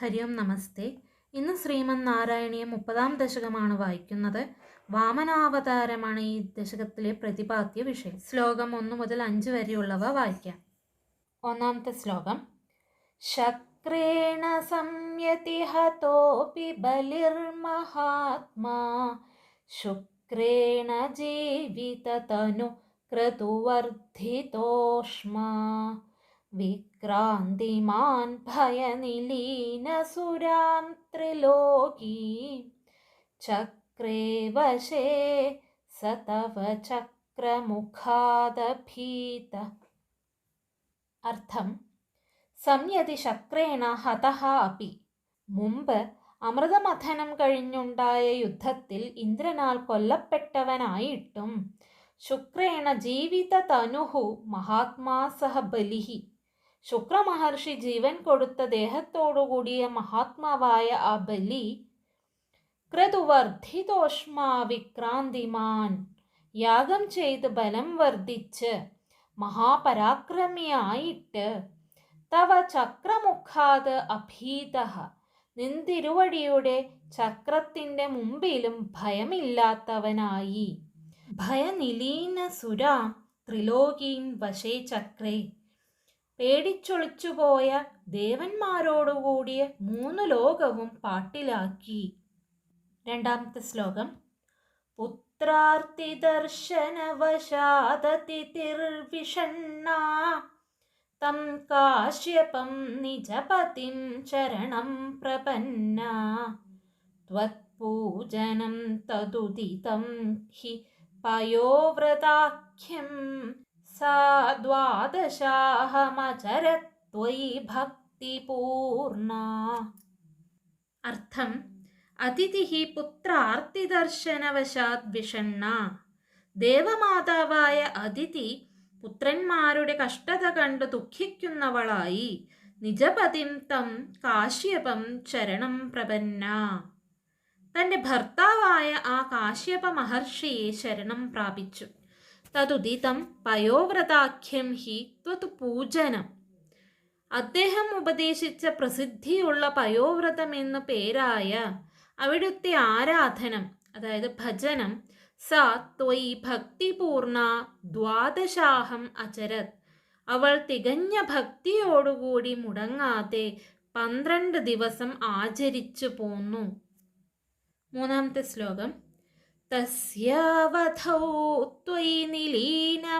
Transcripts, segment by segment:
ഹരി ഓം നമസ്തേ. ഇന്ന് ശ്രീമന് നാരായണീയ മുപ്പതാം ദശകമാണ് വായിക്കുന്നത്. വാമനാവതാരമാണ് ഈ ദശകത്തിലെ പ്രതിപാദ്യ വിഷയം. ശ്ലോകം ഒന്ന് മുതൽ അഞ്ച് വരെയുള്ളവ വായിക്കാം. ഒന്നാമത്തെ ശ്ലോകം. ശക്രേണ സംയതിഹതോപി ബലിർമഹാത്മാ. ശുക്രേണ ജീവിതതനു ക്രതുവർദ്ധിതോഷ്മാ വിക്രാന്തിമാൻ ഭയനിലീനസുരാം ത്രിലോകീ. ചക്രേ വശേ സതവ തവ ചക്രമുഖാദഭീത. അർത്ഥം സംയതി ശക്രേണ ഹതഹ അപി. മുമ്പ് അമൃതമഥനം കഴിഞ്ഞുണ്ടായ യുദ്ധത്തിൽ ഇന്ദ്രനാൽ കൊല്ലപ്പെട്ടവനായിട്ടും ശുക്രേണ ജീവിത തനുഹു മഹാത്മാ സഹ ബലിഹി. ശുക്രമഹർഷി ജീവൻ കൊടുത്ത ദേഹത്തോടുകൂടിയ മഹാത്മാവായ ആ ബലി ക്രതുവർദ്ധിതോഷ്മാ വിക്രാന്തിമാൻ യാഗം ചെയ്ത് ബലം വർദ്ധിച്ച് മഹാപരാക്രമിയായിട്ട് തവ ചക്രമുഖാത് അഭീത. നിന്തിരുവടിയുടെ ചക്രത്തിന്റെ മുമ്പിലും ഭയമില്ലാത്തവനായി. ഭയനിലീന സുര ത്രിലോകീൻ വശേ ചക്രേ. പേടിച്ചൊളിച്ചുപോയ ദേവന്മാരോടുകൂടിയ മൂന്ന് ലോകവും പാട്ടിലാക്കി രണ്ടാമത്തെ ശ്ലോകം പുത്രാർത്തിദർശനവശാദതിർവിഷണ്ണ തം കാശ്യപം നിജപതിം ചരണം പ്രപന്ന त्वत्पूजनं तदुदितं हि पयोव्रताख्यं सा ദ്വാദശാഹമചരത്വയി ഭക്തിപൂർണ അർത്ഥം അതിഥി പുത്രാർത്തിദർശനവശാത് വിഷണ്ണ ദേവമാതാവായ അതിഥി പുത്രന്മാരുടെ കഷ്ടത കണ്ട് ദുഃഖിക്കുന്നവളായി നിജപതിം തം കാശ്യപം ചരണം പ്രപന്ന. തന്റെ ഭർത്താവായ ആ കാശ്യപ മഹർഷിയെ ശരണം പ്രാപിച്ചു. തതുദിതം പയോവ്രതാഖ്യം ഹി ത്വത് പൂജനം. അദ്ദേഹം ഉപദേശിച്ച പ്രസിദ്ധിയുള്ള പയോവ്രതം എന്നു പേരായ അവിടുത്തെ ആരാധനം അതായത് ഭജനം സ ത്വയി ഭക്തിപൂർണ ദ്വാദശാഹം അചരത്. അവൾ തികഞ്ഞ ഭക്തിയോടുകൂടി മുടങ്ങാതെ പന്ത്രണ്ട് ദിവസം ആചരിച്ചു പോന്നു. മൂന്നാമത്തെ ശ്ലോകം. തസ്യാവധൗ ത്വയി നിലീനമതേരമുഷ്യ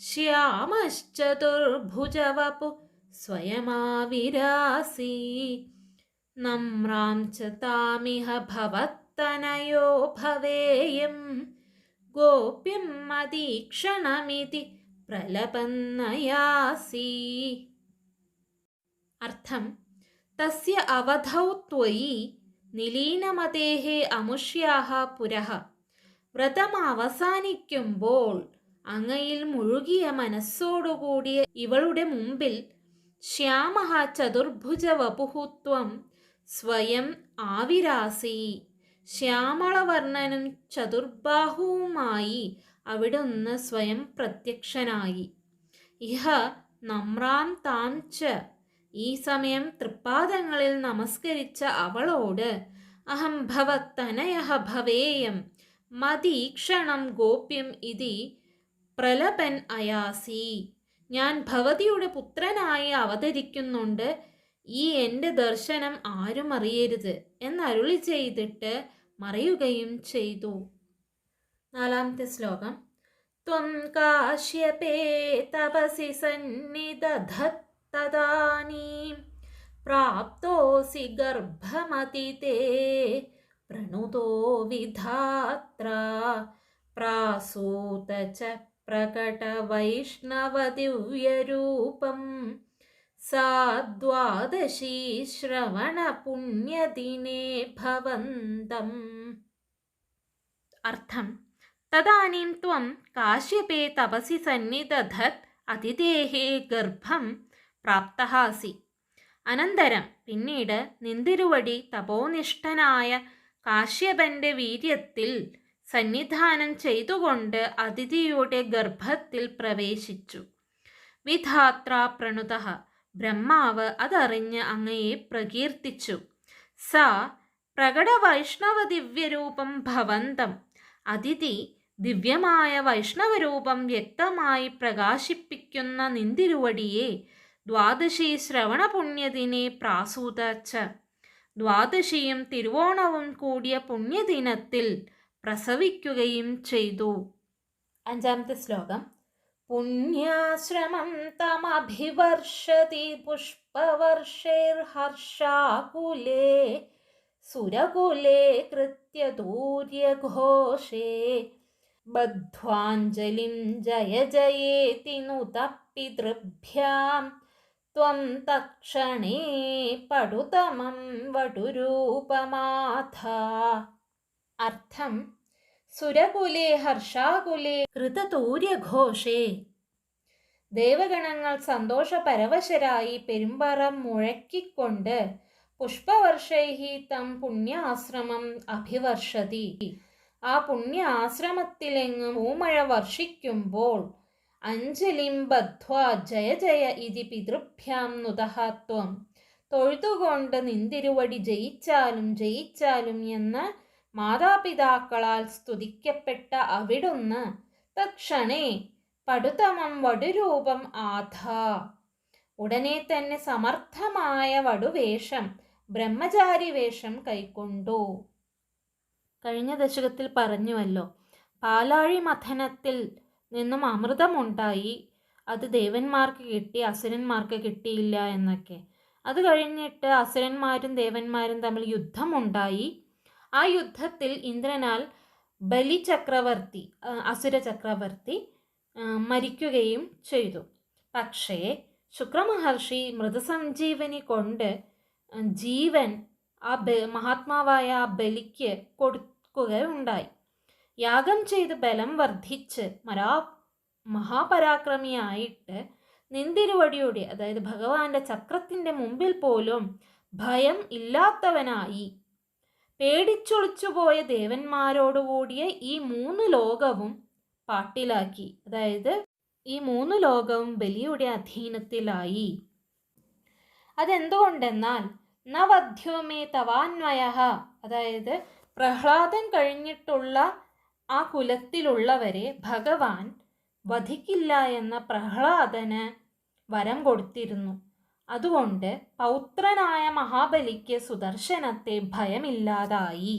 ശ്യാമശ്ചതുർഭുജവപു സ്വയമാവിരാസി നമ്രാം ച താമിഹ ഭവത്തനയോ ഭവേയം ഗോപ്യം മതീക്ഷണമിതി പ്രലപന്നയാസി അർത്ഥം തസ്യ അവധൗ ത്വയി നിലീനമതേഹ അമുഷ്യാഹ പുരഹ. വ്രതം അവസാനിക്കുമ്പോൾ അങ്ങയിൽ മുഴുകിയ മനസ്സോടുകൂടിയ ഇവളുടെ മുമ്പിൽ ശ്യാമ ചതുർഭുജ വപുഹുത്വം സ്വയം ആവിരാസി. ശ്യാമളവർണനും ചതുർബാഹുവുമായി അവിടുന്ന് സ്വയം പ്രത്യക്ഷനായി. ഇഹ നമ്രാം താം ച ഈ സമയം തൃപ്പാദങ്ങളിൽ നമസ്കരിച്ച അവളോട് അഹം ഭവത്തനയ ഭവേയം മതീക്ഷണം ഗോപ്യം ഇതി പ്രലപൻ അയാസി. ഞാൻ ഭവതിയുടെ പുത്രനായി അവതരിക്കുന്നുണ്ട് ഈ എന്റെ ദർശനം ആരും അറിയരുത് എന്നരുളി ചെയ്തിട്ട് മറയുകയും ചെയ്തു. നാലാമത്തെ ശ്ലോകം. ത്വം കാശ്യപേ തപസി സന്നിദധത്തദാനീം പ്രാപ്തോസി ഗർഭമതിതേ പ്രണുതോ വിധാത്ര പ്രാസൂത ച പ്രകടവൈഷ്ണവദിവ്യരൂപം സാ ദ്വാദശീ ശ്രവണപുണ്യദിനേ ഭവന്തം. അർത്ഥം തദാനീം ത്വം കാശ്യപേ തപസി സന്നിദധത് അതിഥേഹേ ഗർഭം പ്രാപ്തഹാസി അനന്തരം പിന്നീട് നിന്തിരുവടി തപോനിഷ്ഠനായ കാശ്യപന്റെ വീര്യത്തിൽ സന്നിധാനം ചെയ്തുകൊണ്ട് അതിഥിയുടെ ഗർഭത്തിൽ പ്രവേശിച്ചു. വിധാത്ര പ്രണുത. ബ്രഹ്മാവ് അതറിഞ്ഞ് അങ്ങയെ പ്രകീർത്തിച്ചു. സ. പ്രകട വൈഷ്ണവ ദിവ്യരൂപം ഭവന്തം. അതിഥി ദിവ്യമായ വൈഷ്ണവരൂപം വ്യക്തമായി പ്രകാശിപ്പിക്കുന്ന നിന്തിരുവടിയെ ദ്വാദശി ശ്രവണപുണ്യദിനെ പ്രാസൂത ച ദ്വാദശിയും തിരുവോണവും കൂടിയ പുണ്യദിനത്തിൽ പ്രസവിക്കുകയും ചെയ്തു. അഞ്ചാമത്തെ ശ്ലോകം. പുണ്യാശ്രമം തമഭിവർഷതി പുഷ്പവർഷൈർഹർഷാകുലേ സുരകുലേ കൃത്യദൂര്യഘോഷേ ബദ്ധ്വാഞ്ജലിം ജയ ജയേതി നുതപ്പിതൃഭ്യാം ത്വം തക്ഷണേ പടുതമം വടുരൂപമാഥ അർത്ഥം സുരകുലേ ഹർഷാകുലേ കൃതതൂര്യഘോഷേ. ദേവഗണങ്ങൾ സന്തോഷപരവശരായി പെരുമ്പറം മുഴക്കിക്കൊണ്ട് പുഷ്പവർഷൈഹി തം പുണ്യാശ്രമം അഭിവർഷതി. ആ പുണ്യ ആശ്രമത്തിലെങ്ങും പൂമഴ വർഷിക്കുമ്പോൾ അഞ്ജലിം ബദ്ധ്വ ജയ ജയ ഇതി പിതൃഭ്യാം നുദഹാത്വം തൊഴുതുകൊണ്ട് നിന്തിരുവടി ജയിച്ചാലും ജയിച്ചാലും എന്ന് മാതാപിതാക്കളാൽ സ്തുതിക്കപ്പെട്ട അവിടുന്ന് തക്ഷണേ പടുതമം വടുരൂപം ആധ. ഉടനെ തന്നെ സമർത്ഥമായ വടുവേഷം ബ്രഹ്മചാരി വേഷം കൈക്കൊണ്ടു. കഴിഞ്ഞ ദശകത്തിൽ പറഞ്ഞുവല്ലോ പാലാഴി മഥനത്തിൽ നിന്നും അമൃതമുണ്ടായി. അത് ദേവന്മാർക്ക് കിട്ടി അസുരന്മാർക്ക് കിട്ടിയില്ല എന്നൊക്കെ. അത് കഴിഞ്ഞിട്ട് അസുരന്മാരും ദേവന്മാരും തമ്മിൽ യുദ്ധമുണ്ടായി. ആ യുദ്ധത്തിൽ ഇന്ദ്രനാൽ ബലി ചക്രവർത്തി അസുര ചക്രവർത്തി മരിക്കുകയും ചെയ്തു. പക്ഷേ ശുക്രമഹർഷി മൃതസഞ്ജീവനി കൊണ്ട് ജീവൻ ആ ബ മഹാത്മാവായ ആ ബലിക്ക് കൊടുക്കുകയുണ്ടായി. യാഗം ചെയ്ത് ബലം വർദ്ധിച്ച് മരാ മഹാപരാക്രമിയായിട്ട് നിന്തിരുവടിയുടെ അതായത് ഭഗവാന്റെ ചക്രത്തിന്റെ മുമ്പിൽ പോലും ഭയം ഇല്ലാത്തവനായി പേടിച്ചൊളിച്ചുപോയ ദേവന്മാരോടുകൂടിയ ഈ മൂന്ന് ലോകവും പാട്ടിലാക്കി. അതായത് ഈ മൂന്ന് ലോകവും ബലിയുടെ അധീനത്തിലായി. അതെന്തുകൊണ്ടെന്നാൽ നവധ്യോമേ തവാന്വയ അതായത് പ്രഹ്ലാദൻ കഴിഞ്ഞിട്ടുള്ള ആ കുലത്തിലുള്ളവരെ ഭഗവാൻ വധിക്കില്ല എന്ന പ്രഹ്ലാദന് വരം കൊടുത്തിരുന്നു. അതുകൊണ്ട് പൗത്രനായ മഹാബലിക്ക് സുദർശനത്തെ ഭയമില്ലാതായി.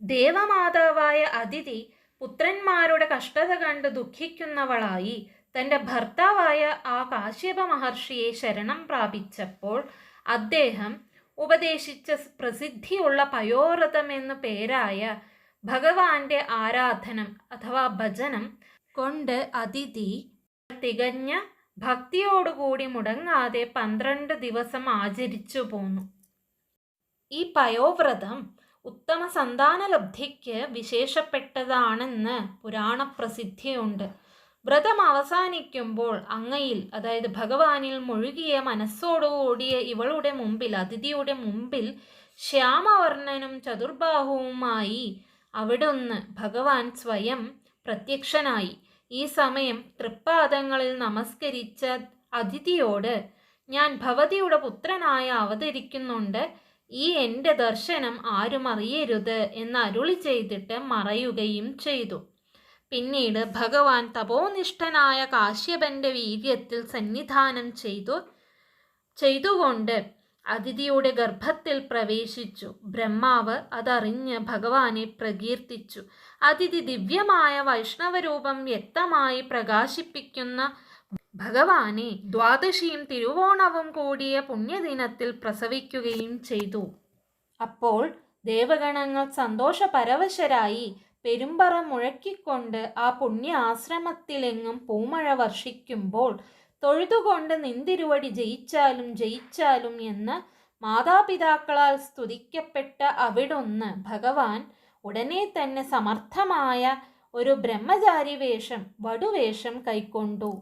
ദേവമാതാവായ അതിഥി പുത്രന്മാരുടെ കഷ്ടത കണ്ട് ദുഃഖിക്കുന്നവളായി തന്റെ ഭർത്താവായ ആ കാശ്യപ മഹർഷിയെ ശരണം പ്രാപിച്ചപ്പോൾ അദ്ദേഹം ഉപദേശിച്ച പ്രസിദ്ധിയുള്ള പയോരഥം എന്നു പേരായ ഭഗവാന്റെ ആരാധനം അഥവാ ഭജനം കൊണ്ട് അതിഥി തികഞ്ഞ ഭക്തിയോടുകൂടി മുടങ്ങാതെ പന്ത്രണ്ട് ദിവസം ആചരിച്ചു പോന്നു. ഈ പയോവ്രതം ഉത്തമ സന്താനലബ്ധിക്ക് വിശേഷപ്പെട്ടതാണെന്ന് പുരാണ പ്രസിദ്ധിയുണ്ട് വ്രതം അവസാനിക്കുമ്പോൾ അങ്ങയിൽ അതായത് ഭഗവാനിൽ മുഴുകിയ മനസ്സോടുകൂടിയ ഇവളുടെ മുമ്പിൽ അതിഥിയുടെ മുമ്പിൽ ശ്യാമവർണനും ചതുർബാഹുവുമായി അവിടുന്ന് ഭഗവാൻ സ്വയം പ്രത്യക്ഷനായി. ഈ സമയം തൃപ്പാദങ്ങളിൽ നമസ്കരിച്ച അതിഥിയോട് ഞാൻ ഭവതിയുടെ പുത്രനായ അവതരിക്കുന്നുണ്ട്. ഈ എന്റെ ദർശനം ആരും അറിയരുത് എന്ന് അരുളി ചെയ്തിട്ട് മറയുകയും ചെയ്തു. പിന്നീട് ഭഗവാൻ തപോനിഷ്ഠനായ കാശ്യപന്റെ വീര്യത്തിൽ സന്നിധാനം ചെയ്തു ചെയ്തുകൊണ്ട് അതിഥിയുടെ ഗർഭത്തിൽ പ്രവേശിച്ചു. ബ്രഹ്മാവ് അതറിഞ്ഞ് ഭഗവാനെ പ്രകീർത്തിച്ചു. അതിഥി ദിവ്യമായ വൈഷ്ണവരൂപം വ്യക്തമായി പ്രകാശിപ്പിക്കുന്ന ഭഗവാനെ ദ്വാദശിയും തിരുവോണവും കൂടിയ പുണ്യദിനത്തിൽ പ്രസവിക്കുകയും ചെയ്തു. അപ്പോൾ ദേവഗണങ്ങൾ സന്തോഷപരവശരായി പെരുമ്പറ മുഴക്കിക്കൊണ്ട് ആ പുണ്യ ആശ്രമത്തിലെങ്ങും പൂമഴ വർഷിക്കുമ്പോൾ തൊഴുതുകൊണ്ട് നിന്തിരുവടി ജയിച്ചാലും ജയിച്ചാലും എന്ന് മാതാപിതാക്കളാൽ സ്തുതിക്കപ്പെട്ട അവിടൊന്ന് ഭഗവാൻ ഉടനെ തന്നെ സമർത്ഥമായ ഒരു ബ്രഹ്മചാരി വേഷം വടുവേഷം കൈക്കൊണ്ടു.